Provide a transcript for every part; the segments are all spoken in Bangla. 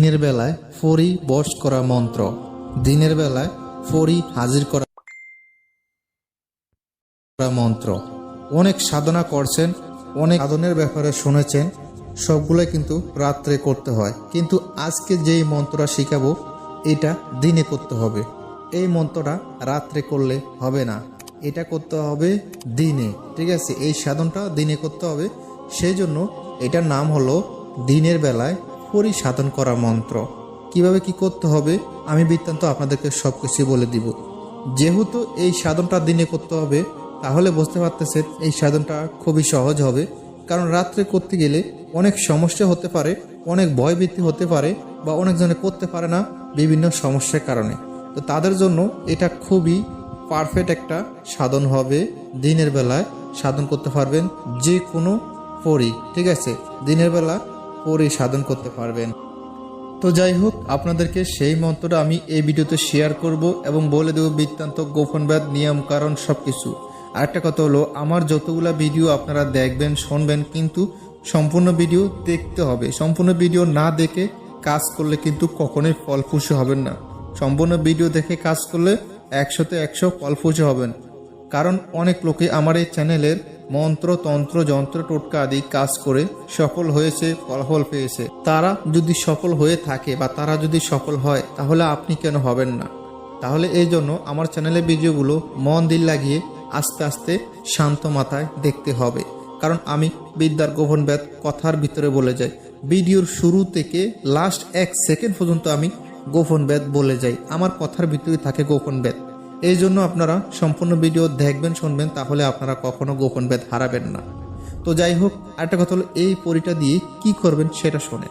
দিনের বেলায় ফরি বশ করা মন্ত্র। দিনের বেলায় ফরি হাজির করা মন্ত্র। অনেক সাধনা করছেন, অনেক সাধনের ব্যাপারে শুনেছেন, সবগুলো কিন্তু রাত্রে করতে হয়। কিন্তু আজকে যেই মন্ত্রটা শিখাবো, এটা দিনে করতে হবে। এই মন্ত্রটা রাত্রে করলে হবে না। এটা করতে হবে দিনে, ঠিক আছে? এই সাধনটা দিনে করতে হবে। সেই জন্য এটার নাম হলো দিনের বেলায় পরিসাধন করা মন্ত্র। কীভাবে কি করতে হবে, আমি বৃত্তান্ত আপনাদেরকে সব কিছু বলে দিব। যেহেতু এই সাধনটা দিনে করতে হবে, তাহলে বুঝতে পারতেছেন এই সাধনটা খুবই সহজ হবে। কারণ রাত্রে করতে গেলে অনেক সমস্যা হতে পারে, অনেক ভয়ভীতি হতে পারে বা অনেকজনে করতে পারে না বিভিন্ন সমস্যার কারণে। তো তাদের জন্য এটা খুবই পারফেক্ট একটা সাধন হবে। দিনের বেলায় সাধন করতে পারবেন যে কোনো পরি ঠিক আছে? দিনের বেলা পরি সাধন করতে পারবেন। তো যাই হোক, আপনাদেরকে সেই মন্ত্রটা আমি এই ভিডিওতে শেয়ার করব এবং বলে দেবো বৃত্তান্ত গোপনবাদ নিয়ম, কারণ সব কিছু আরেকটা কথা হলো, আমার যতগুলা ভিডিও আপনারা দেখবেন, শুনবেন, কিন্তু সম্পূর্ণ ভিডিও দেখতে হবে। সম্পূর্ণ ভিডিও না দেখে কাজ করলে কিন্তু কখনোই ফলফুসে হবেন না। সম্পূর্ণ ভিডিও দেখে কাজ করলে একশোতে একশো ফলফুসে হবেন। কারণ অনেক লোকে আমার এই চ্যানেলের মন্ত্র, তন্ত্র, যন্ত্র, টোটকা আদি কাজ করে সফল হয়েছে, ফলাফল পেয়েছে। তারা যদি সফল হয়ে থাকে বা তারা যদি সফল হয়, তাহলে আপনি কেন হবেন না? তাহলে এই জন্য আমার চ্যানেলের ভিডিওগুলো মন দিল লাগিয়ে আস্তে আস্তে শান্ত মাথায় দেখতে হবে। কারণ আমি বিদ্যার গোপন ব্যাত কথার ভিতরে বলে যাই। ভিডিওর শুরু থেকে লাস্ট এক সেকেন্ড পর্যন্ত আমি গোপন ব্যাত বলে যাই। আমার কথার ভিতরে থাকে গোপন ব্যাত এই জন্য আপনারা সম্পূর্ণ ভিডিও দেখবেন, শুনবেন, তাহলে আপনারা কখনো গোপন বেদ হারাবেন না। তো যাই হোক একটা কথা হলো, এই পরিটা দিয়ে কি করবেন সেটা শোনেন।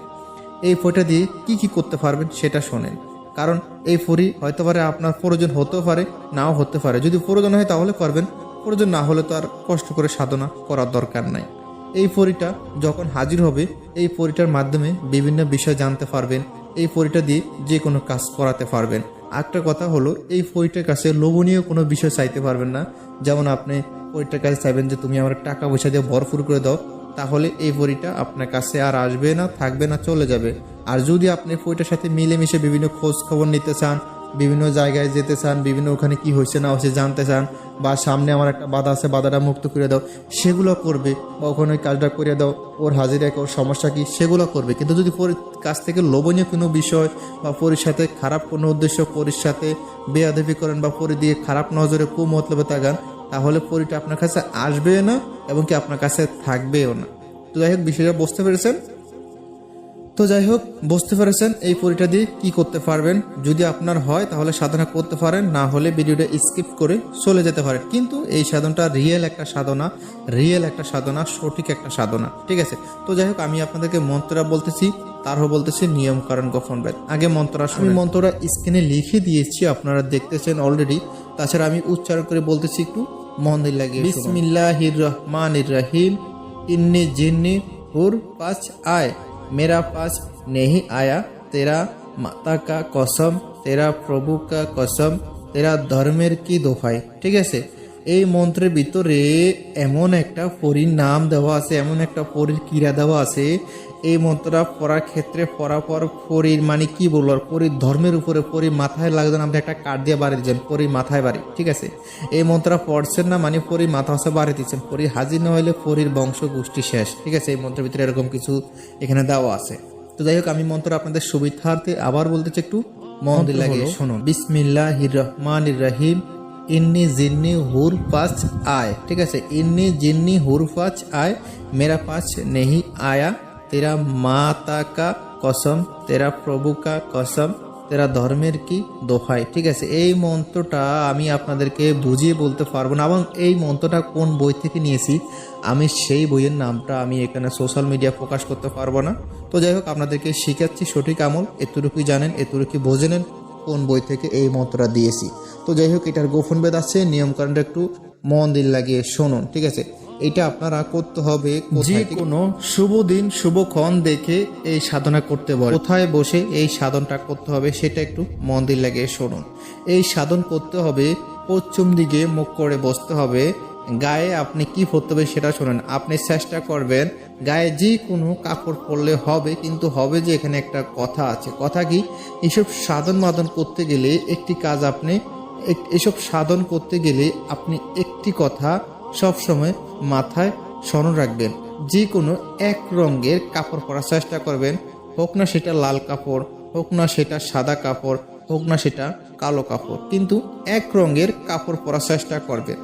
এই পরিটা দিয়ে কি কি করতে পারবেন সেটা শোনেন। কারণ এই পরি হয়তো পারে আপনার প্রয়োজন হতেও পারে, নাও হতে পারে। যদি প্রয়োজন হয় তাহলে করবেন, প্রয়োজন না হলে তো আর কষ্ট করে সাধনা করার দরকার নাই। এই পরিটা যখন হাজির হবে, এই পরিটার মাধ্যমে বিভিন্ন বিষয় জানতে পারবেন এই পরিটা দিয়ে যে কোনো কাজ করাতে পারবেন। একটা কথা হলো, এই পরিটার কাছে লোভনীয় কোনো বিষয় চাইতে পারবেন না। যেমন আপনি পরিটার কাছে চাইবেন যে, তুমি আমার টাকা পয়সা দিয়ে ভরপুর করে দাও। তাহলে এই পরিটা আপনার কাছে আর আসবে না, থাকবে না, চলে যাবে। আর যদি আপনি পরিটার সাথে মিলেমিশে বিভিন্ন খোঁজ খবর নিতে চান, বিভিন্ন জায়গায় যেতে চান, বিভিন্ন ওখানে কি হয়েছে না হয়েছে জানতে চান বা সামনে আমার একটা বাধা আছে, বাধাটা মুক্ত করে দাও। সেগুলো করবে বা ওখানে ওই কাজটা করে দাও। ওর হাজিরা ওর সমস্যা কি, সেগুলো করবে। কিন্তু যদি কাছ থেকে লোভনীয় কোনো বিষয় বা পরির সাথে খারাপ কোনো উদ্দেশ্য, পরির সাথে বেয়াদবি করেন বা পরি দিয়ে খারাপ নজরে কু মতলবে তাকান তাহলে পরিটা আপনার কাছে আসবে না এবং কি আপনার কাছে থাকবেও না। তো যাই হোক, বিষয়টা বুঝতে পেরেছেন? তো যাই হোক, বুঝতে পেরেছেন এই পরিটা দিয়ে কি করতে পারবেন। যদি আপনার হয়, তাহলে সাধনা করতে পারেন, না হলে ভিডিওটা স্কিপ করে চলে যেতে পারেন। কিন্তু এই সাধনটা রিয়েল একটা সাধনা রিয়েল একটা সাধনা, সঠিক একটা সাধনা, ঠিক আছে? তো যাই হোক, আমি আপনাদেরকে মন্ত্রটা বলতেছি, তারও বলতেছি নিয়ম, কারণ, গোপন বেদ আগে মন্ত্রটা আমি মন্ত্রটা স্ক্রিনে লিখে দিয়েছি, আপনারা দেখতেছেন অলরেডি তাছাড়া আমি উচ্চারণ করে বলতেছি একটু, মন দিয়ে লাগিয়ে বিসমিল্লাহির রহমানির রহিম। ইন্নি জিন্নি হুর পাঁচ আয়। मेरा पास नहीं आया तेरा माता का कसम तेरा प्रभु का कसम তেরা ধর্মের কি দোহাই ঠিক আছে এই মন্ত্রের ভিতরে এমন একটা পরীর নাম দেওয়া আছে এমন একটা পরীর ক্রীড়া দেওয়া আছে এই মন্ত্রটা পড়ার ক্ষেত্রে পড়ার পর পরীর মানে কি বলব আর পরীর ধর্মের উপরে পরীর মাথায় লাগবেন আপনি একটা কাঠ দিয়ে বাড়ি দিচ্ছেন পরীর মাথায় বাড়ি ঠিক আছে? এই মন্ত্রটা পড়ছেন না মানে পরীর মাথা হচ্ছে বাড়ি দিচ্ছেন পরীর হাজির না হইলে পরীর বংশ গোষ্ঠী শেষ ঠিক আছে? এই মন্ত্রের ভিতরে এরকম কিছু এখানে দেওয়া আছে। তো যাই হোক আমি মন্ত্র আপনাদের সুবিধার্থে আবার বলতেছি একটু মন লাগে শুনুন। বিসমিল্লাহির রহমানির রহিম ইন্নি জিন্নি হুর পাঁচ আয় ঠিক আছে? ইন্নি জিন্নি হুর পাঁচ আয় মেরা পাঁচ নেহি আয়া। তেরা মাতা কা কসম, তেরা প্রভু কা কসম, তেরা ধর্মের কি দোহাই। ঠিক আছে, এই মন্ত্রটা আমি আপনাদেরকে বুঝিয়ে বলতে পারব না এবং এই মন্ত্রটা কোন বই থেকে নিয়েছি, আমি সেই বইয়ের নামটা আমি এখানে সোশ্যাল মিডিয়া প্রকাশ করতে পারব না। তো যাই হোক, আপনাদেরকে শিখাচ্ছি সঠিক আমল, এতটুকুই জানেন এতটুকু বোঝে নেন কোন বই থেকে এই মন্ত্রটা দিয়েছি। তো যাই হোক, এটার গোপন বেদ আছে নিয়মকানুনটা একটু মন দিল লাগিয়ে শুনুন, ঠিক আছে? এটা আপনারা করতে হবে যে কোনো শুভ দিন শুভক্ষণ দেখে এই সাধনা করতে বলে। কোথায় বসে এই সাধনটা করতে হবে সেটা একটু মন দিল লাগিয়ে শুনুন। এই সাধন করতে হবে পশ্চিম দিকে মুখ করে বসতে হবে। গায়ে আপনি কি পরতে হবে সেটা শোনেন। আপনি চেষ্টা করবেন গায়ে যে কোনো কাপড় পরলে হবে কিন্তু হবে যে এখানে একটা কথা আছে। কথা কি? এসব সাধন মাদন করতে গেলে একটি কাজ আপনি এসব সাধন করতে গেলে আপনি একটি কথা সবসময় মাথায় স্মরণ রাখবেন। যে কোনো এক রঙের কাপড় পরার চেষ্টা করবেন। হোক না সেটা লাল কাপড়, হোক না সেটা সাদা কাপড়, হোক না সেটা কালো কাপড়। কিন্তু এক রঙের কাপড় পরার চেষ্টা করবেন।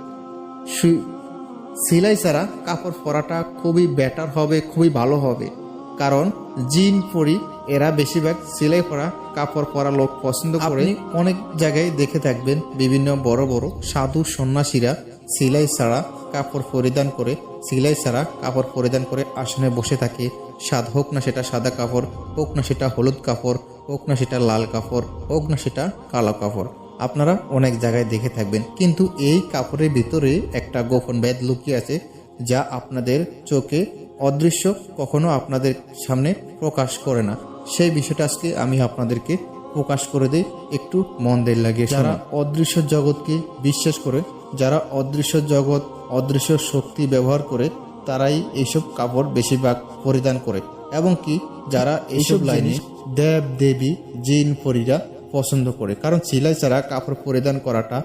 সেলাই ছাড়া কাপড় পরাটা খুবই বেটার হবে, খুবই ভালো হবে। কারণ জিন পরি, এরা বেশিরভাগ সেলাই পরা কাপড় পরা লোক পছন্দ করে। অনেক জায়গায় দেখে থাকবেন বিভিন্ন বড় বড় সাধু সন্ন্যাসীরা সেলাই ছাড়া কাপড় পরিধান করে সিলাই ছাড়া কাপড় পরিধান করে আসনে বসে থাকে। সাদ হোক না সেটা সাদা কাপড় হোক না সেটা হলুদ কাপড় হোক না সেটা লাল কাপড় হোক না সেটা কালো কাপড়। আপনারা অনেক জায়গায় দেখে থাকবেন। কিন্তু এই কাপড়ের ভিতরে একটা গোপন ব্যাধ লুকিয়ে আছে যা আপনাদের চোখে অদৃশ্য কখনো আপনাদের সামনে প্রকাশ করে না। সেই বিষয়টা আজকে আমি আপনাদেরকে প্রকাশ করে দিই। একটু মন দিয়ে লাগিয়ে যারা অদৃশ্য জগৎকে বিশ্বাস করে যারা অদৃশ্য জগৎ অদৃশ্য শক্তি ব্যবহার করে তারাই এইসব কাপড় বেশিরভাগ পরিধান করে। এবং কি যারা এইসব লাইনে দেব দেবী জিন পরীরা পছন্দ করে। কারণ সিলাই ছাড়া কাপড় পরিধান করাটা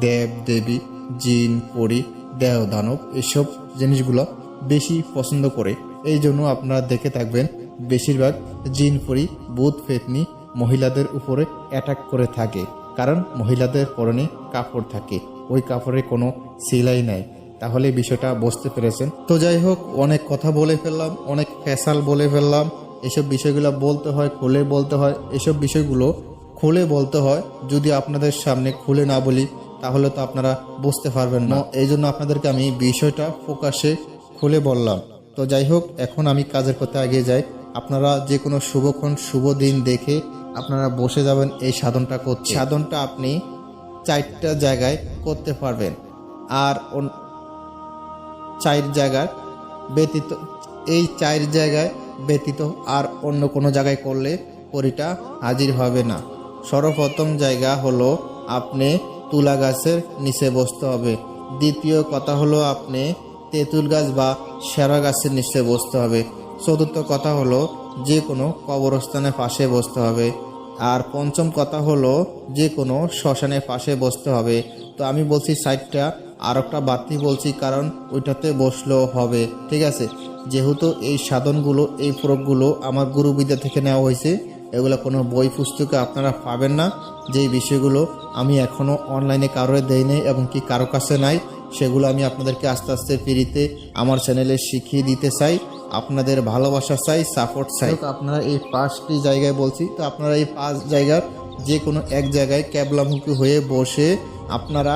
দেব দেবী জিন পরি দেহ দানব এসব জিনিসগুলো বেশি পছন্দ করে। এই জন্য আপনারা দেখে থাকবেন বেশিরভাগ জিন পরি বুধ ফেতনি মহিলাদের উপরে অ্যাটাক করে থাকে। কারণ মহিলাদের পরনে কাপড় থাকে। ওই কাপড়ে কোনো সেলাই নাই। তাহলে বিষয়টা বুঝতে পেরেছেন। তো যাই হোক, অনেক কথা বলে ফেললাম, অনেক ফ্যাসাল বলে ফেললাম। এসব বিষয়গুলো বলতে হয়, খুলে বলতে হয়। এসব বিষয়গুলো খুলে বলতে হয়। যদি আপনাদের সামনে খুলে না বলি, তাহলে তো আপনারা বুঝতে পারবেন না। এই জন্য আপনাদেরকে আমি বিষয়টা প্রকাশে খুলে বললাম। তো যাই হোক, এখন আমি কাজের পথে এগিয়ে যাই। আপনারা যে কোনো শুভক্ষণ শুভ দিন দেখে আপনারা বসে যাবেন এই সাধনটা করতে। সাধনটা আপনি চারটা জায়গায় করতে পারবেন। আর চার জায়গায় ব্যতীত, এই চার জায়গায় ব্যতীত আর অন্য কোনো জায়গায় করলে পরিটা হাজির হবে না। সর্বপ্রথম জায়গা হলো আপনি তুলা গাছের নিচে বসতে হবে। দ্বিতীয় কথা হলো আপনি তেঁতুল গাছ বা সেরা গাছের নিচে বসতে হবে। চতুর্থ কথা হলো যে কোনো কবরস্থানের পাশে বসতে হবে। আর পঞ্চম কথা হলো যে কোনো শ্মশানের পাশে বসতে হবে। তো আমি বলছি সাইডটা আর একটা বাড়তি বলছি কারণ ওইটাতে বসলেও হবে, ঠিক আছে? যেহেতু এই সাধনগুলো, এই প্রয়োগগুলো আমার গুরুবিদ্যা থেকে নেওয়া হয়েছে, এগুলো কোনো বই পুস্তকে আপনারা পাবেন না। যেই বিষয়গুলো আমি এখনও অনলাইনে কারোর দেই এবং কি কারও কাছে নাই, সেগুলো আমি আপনাদেরকে আস্তে আস্তে ফ্রিতে আমার চ্যানেলে শিখিয়ে দিতে চাই। আপনাদের ভালোবাসা চাই সাপোর্ট চাই। আপনারা এই পাঁচটি জায়গায় বলছি, তো আপনারা এই পাঁচ জায়গার যে কোনো এক জায়গায় ক্যাবলামুখী হয়ে বসে আপনারা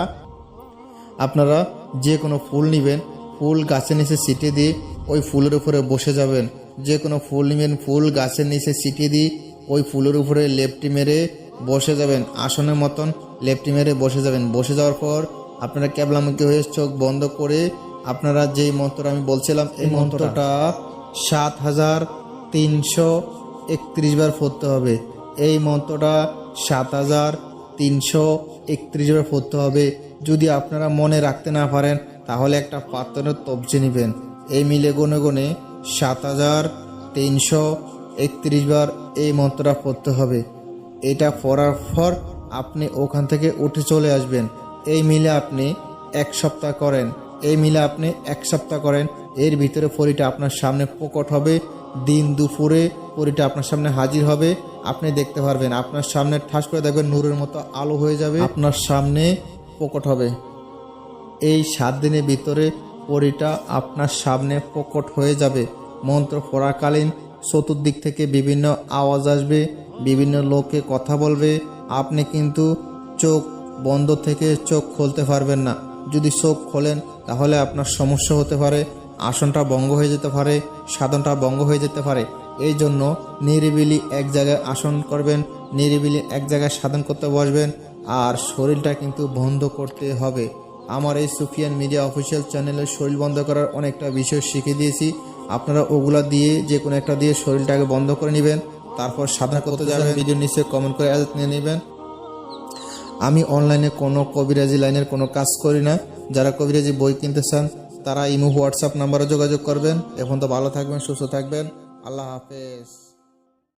আপনারা যে কোনো ফুল নেবেন, ফুল গাছের নিচে ছিটিয়ে দিয়ে ওই ফুলের উপরে বসে যাবেন। যে কোনো ফুল নেবেন, ফুল গাছের নিচে ছিটিয়ে দিয়ে ওই ফুলের উপরে লেপটি মেরে বসে যাবেন। আসনের মতন লেপটি মেরে বসে যাবেন। বসে যাওয়ার পর আপনারা ক্যাবলামুখী হয়ে চোখ বন্ধ করে আপনারা যেই মন্ত্র আমি বলছিলাম এই মন্ত্রটা সাত হাজার তিনশো একত্রিশ বার পড়তে হবে। এই মন্ত্রটা সাত হাজার তিনশো একত্রিশ বার পড়তে হবে। যদি আপনারা মনে রাখতে না পারেন তাহলে একটা পাত্রের তবজি নেবেন। এই মিলে গনে গনে সাত হাজার তিনশো একত্রিশ বার এই মন্ত্রটা পড়তে হবে। এটা পড়ার পর আপনি ওখান থেকে উঠে চলে আসবেন। এই মিলে আপনি এক সপ্তাহ করেন। এই মিলে আপনি এক সপ্তাহ করেন। এর ভিতরে পরিটা আপনার সামনে প্রকট হবে। দিন দুপুরে পরিটা আপনার সামনে হাজির হবে। আপনি দেখতে পারবেন, আপনার সামনে ঠাস করে দেখবেন নূরের মতো আলো হয়ে যাবে। আপনার সামনে প্রকট হবে। এই সাত দিনের ভিতরে পরিটা আপনার সামনে প্রকট হয়ে যাবে। মন্ত্র পড়াকালীন চতুর্দিক থেকে বিভিন্ন আওয়াজ আসবে, বিভিন্ন লোকে কথা বলবে। আপনি কিন্তু চোখ বন্ধ থেকে চোখ খুলতে পারবেন না। যদি চোখ খোলেন, তাহলে আপনার সমস্যা হতে পারে, আসনটা বঙ্গ হয়ে যেতে পারে, সাধনটা বঙ্গ হয়ে যেতে পারে। এই জন্য নিরিবিলি এক জায়গায় আসন করবেন, নিরিবিলি এক জায়গায় সাধন করতে বসবেন, আর শরীরটা কিন্তু বন্ধ করতে হবে। আমার এই সুফিয়ান মিডিয়া অফিসিয়াল চ্যানেলে শরীর বন্ধ করার অনেকটা বিষয় শিখে দিয়েছি। আপনারা ওগুলা দিয়ে, যে কোনো একটা দিয়ে শরীরটাকে বন্ধ করে নেবেন, তারপর সাধনা করতে যাবেন। ভিডিও নিচে কমেন্ট করে নিয়ে নেবেন। আমি অনলাইনে কোনো কবিরাজি লাইনের কোনো কাজ করি না। যারা কবিরাজি বই কিনতে চান, তারা ইমো, হোয়াটসঅ্যাপ নাম্বারে যোগাযোগ করবেন। এখন তো ভালো থাকবেন, সুস্থ থাকবেন। আল্লাহ হাফেজ।